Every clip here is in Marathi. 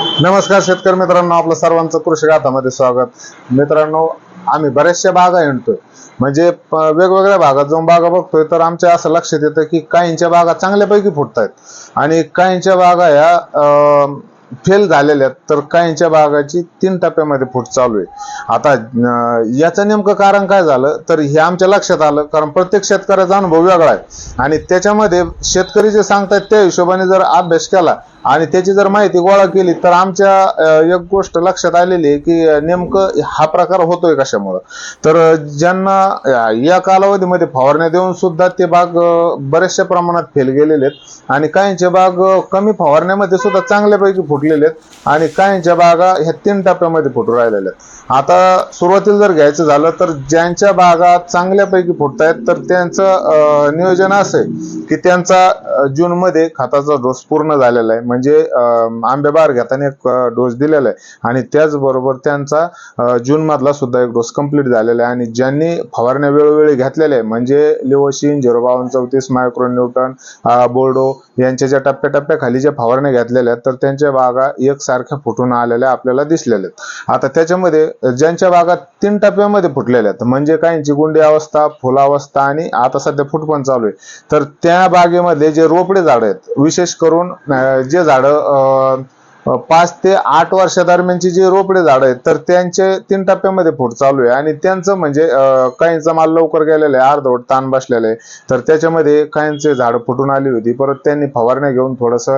नमस्कार शेतकरी मित्रांनो आपलं सर्वांचं कृषी गाथामध्ये स्वागत. मित्रांनो आम्ही बऱ्याचशा बागा हिंडतोय. म्हणजे वेगवेगळ्या भागात जाऊन बागा बघतोय तर आमच्या असं लक्षात येतं की काहींच्या बागा चांगल्यापैकी फुटतायत. आणि काहींच्या बागा ह्या फेल झालेल्या आहेत तर काहींच्या बागाची तीन टप्प्यामध्ये फूट चालू आहे. आता याचं नेमकं कारण काय झालं तर हे आमच्या लक्षात आलं कारण प्रत्येक शेतकऱ्याचा अनुभव वेगळा आहे. आणि त्याच्यामध्ये शेतकरी जे सांगतायत त्या हिशोबाने जर अभ्यास केला आणि त्याची जर माहिती गोळा केली तर आमच्या एक गोष्ट लक्षात आलेली आहे की नेमकं हा प्रकार होतोय कशामुळं? तर ज्यांना या कालावधीमध्ये फवारण्या देऊन सुद्धा ते बाग बऱ्याचशा प्रमाणात फेल गेलेले आहेत. आणि काहींचे बाग कमी फवारण्यामध्ये सुद्धा चांगल्यापैकी फुटलेले आहेत. आणि काहींच्या बागा ह्या तीन टप्प्यामध्ये फुटून राहिलेल्या आहेत. आता सुरुवातीला जर घ्यायचं झालं तर ज्यांच्या बागा चांगल्यापैकी फुटतायत तर त्यांचं नियोजन असं आहे की त्यांचा जूनमध्ये खताचा डोस पूर्ण झालेला आहे. म्हणजे आंबे बार घेताना एक डोस दिलेला आहे. आणि त्याचबरोबर त्यांचा जून मधला सुद्धा एक डोस कंप्लीट झालेला आहे. आणि ज्यांनी फवारण्या वेळोवेळी घेतलेल्या आहे म्हणजे लिओशिन झिरो बावन्न चौतीस मायक्रो न्यूटन बोर्डो यांच्या ज्या टप्प्याटप्प्याखाली ज्या फवारण्या घेतलेल्या आहेत तर त्यांच्या बागा एकसारख्या फुटून आलेल्या आपल्याला दिसलेल्या आहेत. आता त्याच्यामध्ये ज्यांच्या बागा तीन टप्प्यामध्ये फुटलेल्या आहेत म्हणजे काहींची गुंडी अवस्था फुलावस्था आणि आता सध्या फुट पण चालू आहे. तर त्या बागेमध्ये जे रोपडे झाड आहेत विशेष करून जे झाडं पाच ते आठ वर्षादरम्यानची जी रोपडे झाड आहेत तर त्यांचे तीन टप्प्यामध्ये फूट चालू आहे. आणि त्यांचं म्हणजे काहींचा माल लवकर गेलेला आहे अर्धवट ताण बसलेला आहे. तर त्याच्यामध्ये काहींचे झाड फुटून आली होती. परत त्यांनी फवारण्या घेऊन थोडस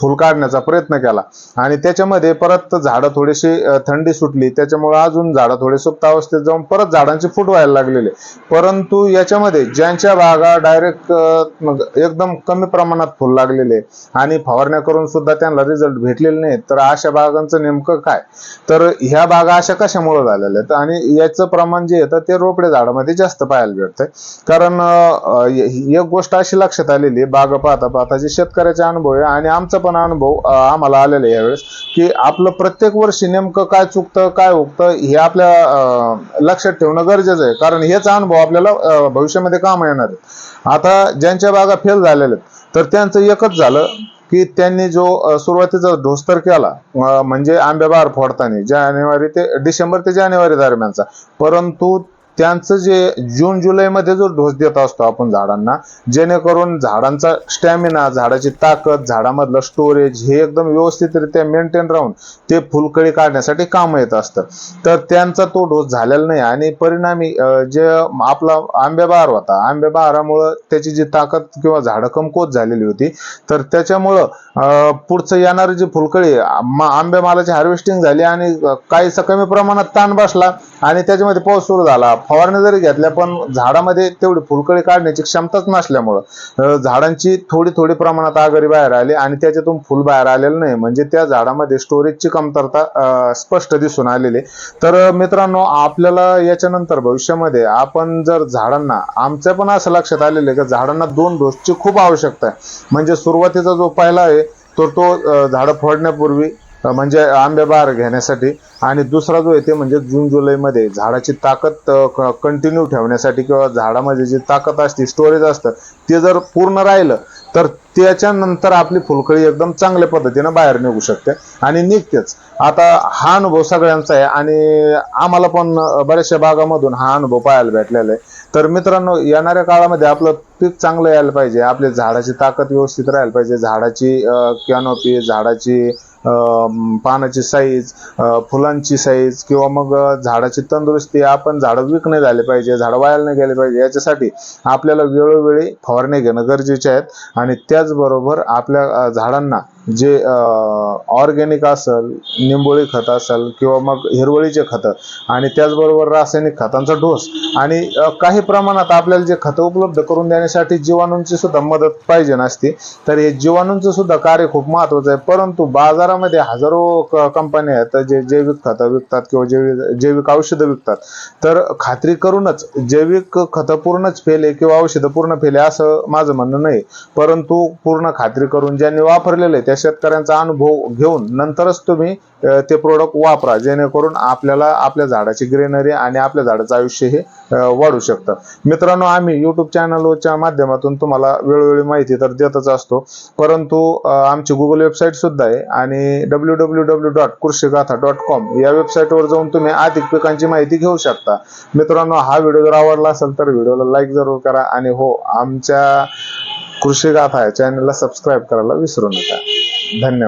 फुल काढण्याचा प्रयत्न केला. आणि त्याच्यामध्ये परत झाडं थोडीशी थंडी सुटली. त्याच्यामुळे अजून झाडं थोडे सुप्त अवस्थेत जाऊन परत झाडांचे फूट व्हायला लागलेले परंतु याच्यामध्ये ज्यांच्या बागा डायरेक्ट एकदम कमी प्रमाणात फुल लागलेले आणि फवारण्या करून सुद्धा त्यांना रिझल्ट भेटलेले नाहीत तर अशा बागांचं नेमकं काय? तर ह्या बागा अशा कशामुळे झालेल्या आहेत? आणि याचं प्रमाण जे येतं ते रोपडे झाडामध्ये जास्त पाहायला भेटतंय. कारण एक गोष्ट अशी लक्षात आलेली बाग पाहता पाहता जे शेतकऱ्याचे अनुभव आहे आणि आमचा पण अनुभव आम्हाला आलेला आहे यावेळेस की आपलं प्रत्येक वर्षी नेमकं काय चुकतं काय उगतं हे आपल्या लक्षात ठेवणं गरजेचं आहे. कारण हेच अनुभव आपल्याला भविष्यामध्ये काम येणार आहे आता ज्यांच्या बागा फेल झालेल्या आहेत तर त्यांचं एकच झालं की त्यांनी जो सुरुवातीचा ढोस्तर केला म्हणजे आंब्याबार फोडताना जानेवारी ते डिसेंबर ते जानेवारी दरम्यानचा. परंतु त्यांचं जे जून जुलैमध्ये जो डोस देत असतो आपण झाडांना जेणेकरून झाडांचा स्टॅमिना झाडाची ताकद झाडामधलं स्टोरेज हे एकदम व्यवस्थितरित्या मेंटेन राहून ते फुलकळी काढण्यासाठी काम येत असतं. तर त्यांचा तो डोस झालेला नाही आणि परिणामी जे आपला आंब्या बहार होता आंब्या बहारामुळं त्याची जी ताकद किंवा झाडं कमकोत झालेली होती तर त्याच्यामुळं पुढचं येणारी जी फुलकळी आंब्या मालाची हार्वेस्टिंग झाली आणि काहीसा कमी प्रमाणात ताण बसला आणि त्याच्यामध्ये पाऊस सुरू झाला. फवारण्या जरी घेतल्या पण झाडामध्ये तेवढी फुलकळी काढण्याची क्षमताच नसल्यामुळं झाडांची थोडी थोडी प्रमाणात आगरी बाहेर आली आणि त्याच्यातून फुल बाहेर आलेलं नाही म्हणजे त्या झाडामध्ये स्टोरेजची कमतरता स्पष्ट दिसून आलेली आहे. तर मित्रांनो आपल्याला याच्यानंतर भविष्यामध्ये आपण जर झाडांना आमच्या पण असं लक्षात आलेलं आहे की झाडांना दोन डोसची खूप आवश्यकता आहे म्हणजे सुरुवातीचा जो पहिला आहे तर तो झाडं फोडण्यापूर्वी म्हणजे आंबे बहार घेण्यासाठी. आणि दुसरा जो आहे ते म्हणजे जून जुलैमध्ये झाडाची ताकद कंटिन्यू ठेवण्यासाठी किंवा झाडामध्ये जी ताकद असते स्टोरेज असतं ते जर पूर्ण राहिलं तर त्याच्यानंतर आपली फुलकळी एकदम चांगल्या पद्धतीनं बाहेर निघू शकते आणि निघतेच. आता हा अनुभव सगळ्यांचा आहे आणि आम्हाला पण बऱ्याचशा भागामधून हा अनुभव पाहायला भेटलेला आहे. तर मित्रांनो येणाऱ्या काळामध्ये आपलं पीक चांगलं यायला पाहिजे. आपली झाडाची ताकद व्यवस्थित राहायला पाहिजे. झाडाची कॅनोपी झाडाची पानाची साईज फुलांची साईज किंवा मग झाडाची तंदुरुस्ती आपण झाडं विकणे झाले पाहिजे झाडं वायाला नाही गेले पाहिजे याच्यासाठी आपल्याला वेळोवेळी फवारणी घेणं गरजेचे आहेत. आणि त्याचबरोबर आपल्या झाडांना जे ऑर्गॅनिक असेल निंबोळी खत असेल किंवा मग हिरवळीचे खतं आणि त्याचबरोबर रासायनिक खतांचा डोस आणि काही प्रमाणात आपल्याला जे खतं उपलब्ध करून देण्यासाठी जीवाणूंची सुद्धा मदत पाहिजे नसते तर हे जीवाणूंचं सुद्धा कार्य खूप महत्वाचं आहे. परंतु बाजारामध्ये हजारो क- कंपन्या आहेत जे जैविक खतं विकतात किंवा जैविक जैविक औषधं विकतात. तर खात्री करूनच जैविक खतं पूर्णच फेले किंवा औषधं पूर्ण फेले असं माझं म्हणणं नाही. परंतु पूर्ण खात्री करून ज्यांनी वापरलेलं आहे त्या शेतकऱ्यांचा अनुभव घेऊन नंतरच तुम्ही ते प्रोडक्ट वापरा जेणेकरून आपल्याला आपल्या झाडाची ग्रेनरी आणि आपल्या झाडाचं आयुष्य हे वाढू शकतं. मित्रांनो आम्ही युट्यूब चॅनलच्या माध्यमातून तुम्हाला वेळोवेळी माहिती तर देतच असतो परंतु आमची गुगल वेबसाईट सुद्धा आहे आणि W W W dot Krishigatha dot com या वेबसाईटवर जाऊन तुम्ही अधिक पिकांची माहिती घेऊ शकता. मित्रांनो हा व्हिडिओ जर आवडला असेल तर व्हिडिओला लाईक जरूर करा आणि हो आमच्या कृषी गाथा या चॅनलला सबस्क्राईब करायला विसरू नका. धन्यवाद.